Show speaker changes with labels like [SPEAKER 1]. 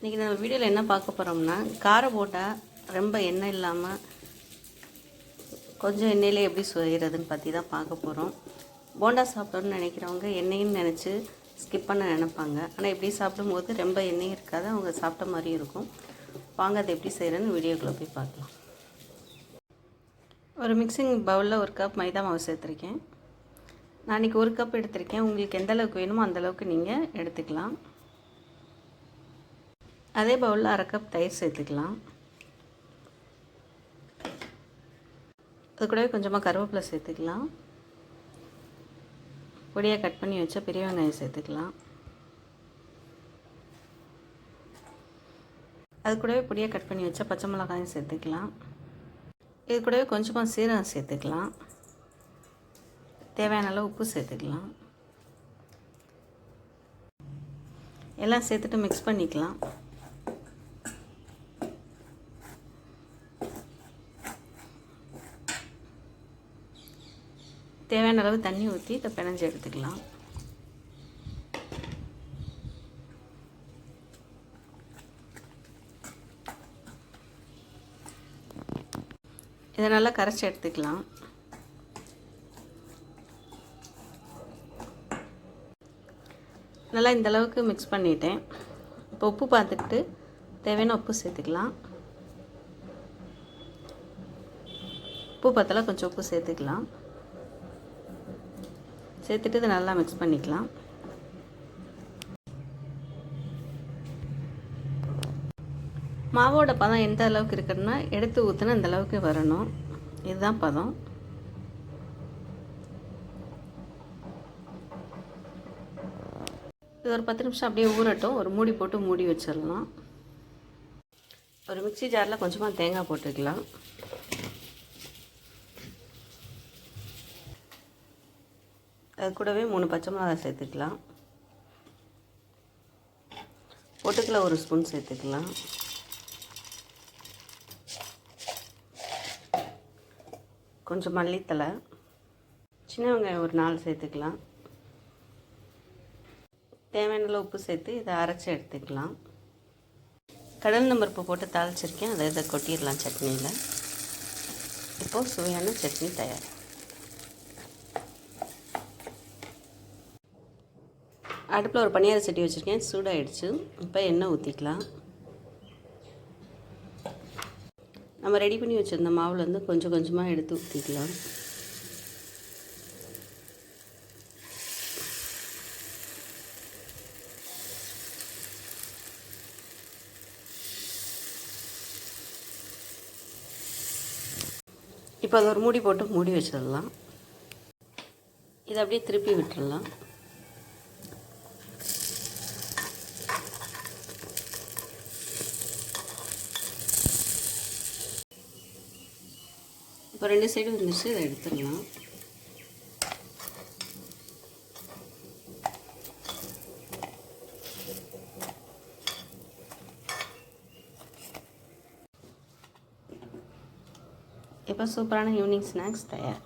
[SPEAKER 1] இன்றைக்கி நம்ம வீடியோவில் என்ன பார்க்க போகிறோம்னா காரை போட்டால் ரொம்ப எண்ணெய் இல்லாமல் கொஞ்சம் எண்ணெயிலே எப்படி செய்கிறதுன்னு பற்றி தான் பார்க்க போகிறோம் போண்டா சாப்பிடணும்னு நினைக்கிறவங்க எண்ணெயின்னு நினச்சி ஸ்கிப் பண்ண நினைப்பாங்க. ஆனால் இப்படி சாப்பிடும்போது ரொம்ப எண்ணெய் இருக்காது அவங்க சாப்பிட்ட மாதிரி இருக்கும். வாங்க அதை எப்படி செய்கிறேன்னு வீடியோக்குள்ளே போய் பார்க்கலாம். ஒரு மிக்சிங் பவுலில் ஒரு கப் மைதா மாவு சேர்த்துருக்கேன். நான் இன்றைக்கி ஒரு கப் எடுத்திருக்கேன். உங்களுக்கு எந்த அளவுக்கு வேணுமோ அந்த அளவுக்கு நீங்கள் எடுத்துக்கலாம். அதே பவுலில் அரை கப் தயிர் சேர்த்துக்கலாம். அது கூடவே கொஞ்சமாக கருவேப்பிலை சேர்த்துக்கலாம். பொடியாக கட் பண்ணி வச்சா பெரிய வெங்காயம் சேர்த்துக்கலாம். அது கூடவே பொடியாக கட் பண்ணி வச்சா பச்சை மிளகாயும் சேர்த்துக்கலாம். இது கூடவே கொஞ்சமாக சீரகம் சேர்த்துக்கலாம். தேவையான அளவு உப்பு சேர்த்துக்கலாம். எல்லாம் சேர்த்துட்டு மிக்ஸ் பண்ணிக்கலாம். தேவையான அளவு தண்ணி ஊற்றி இதை பிணைஞ்சு எடுத்துக்கலாம். இதை நல்லா கரைச்சி எடுத்துக்கலாம். நல்லா இந்த அளவுக்கு மிக்ஸ் பண்ணிட்டேன். இப்போ உப்பு பார்த்துக்கிட்டு தேவையான உப்பு சேர்த்துக்கலாம். உப்பு பார்த்தாலும் கொஞ்சம் உப்பு சேர்த்துக்கலாம். சேர்த்துட்டு இதை நல்லா மிக்ஸ் பண்ணிக்கலாம். மாவோட பதம் எந்த அளவுக்கு இருக்குன்னா எடுத்து ஊற்றுனா இந்த அளவுக்கு வரணும். இதுதான் பதம். இது ஒரு பத்து நிமிஷம் அப்படியே ஊறட்டும். ஒரு மூடி போட்டு மூடி வச்சிடலாம். ஒரு மிக்சி ஜாரில் கொஞ்சமாக தேங்காய் போட்டுக்கலாம். அது கூடவே மூணு பச்சை மிளகாய் சேர்த்துக்கலாம். பொட்டுக்கில் ஒரு ஸ்பூன் சேர்த்துக்கலாம். கொஞ்சம் மல்லித்தலை சின்ன வெங்காயம் ஒரு நாலு சேர்த்துக்கலாம். தேவையான உப்பு சேர்த்து இதை அரைச்சி எடுத்துக்கலாம். கடல் நம்பருப்பு போட்டு தாளிச்சிருக்கேன். அதை இதை கொட்டிடலாம் சட்னியில். இப்போது சுவையான சட்னி தயார். அடுப்பில் ஒரு பனியார சட்டி வச்சுருக்கேன் சூடாகிடுச்சு இப்போ எண்ணெய் ஊற்றிக்கலாம். நம்ம ரெடி பண்ணி வச்சுருந்த மாவுலேருந்து கொஞ்சம் கொஞ்சமாக எடுத்து ஊற்றிக்கலாம். இப்போ அதை ஒரு மூடி போட்டு மூடி வச்சிடலாம். இதை அப்படியே திருப்பி விட்டுடலாம் இப்போ ரெண்டு சைடு வந்துச்சு இதை எடுத்துடலாம். இப்போ சூப்பரான ஈவினிங் ஸ்நாக்ஸ் தயார்?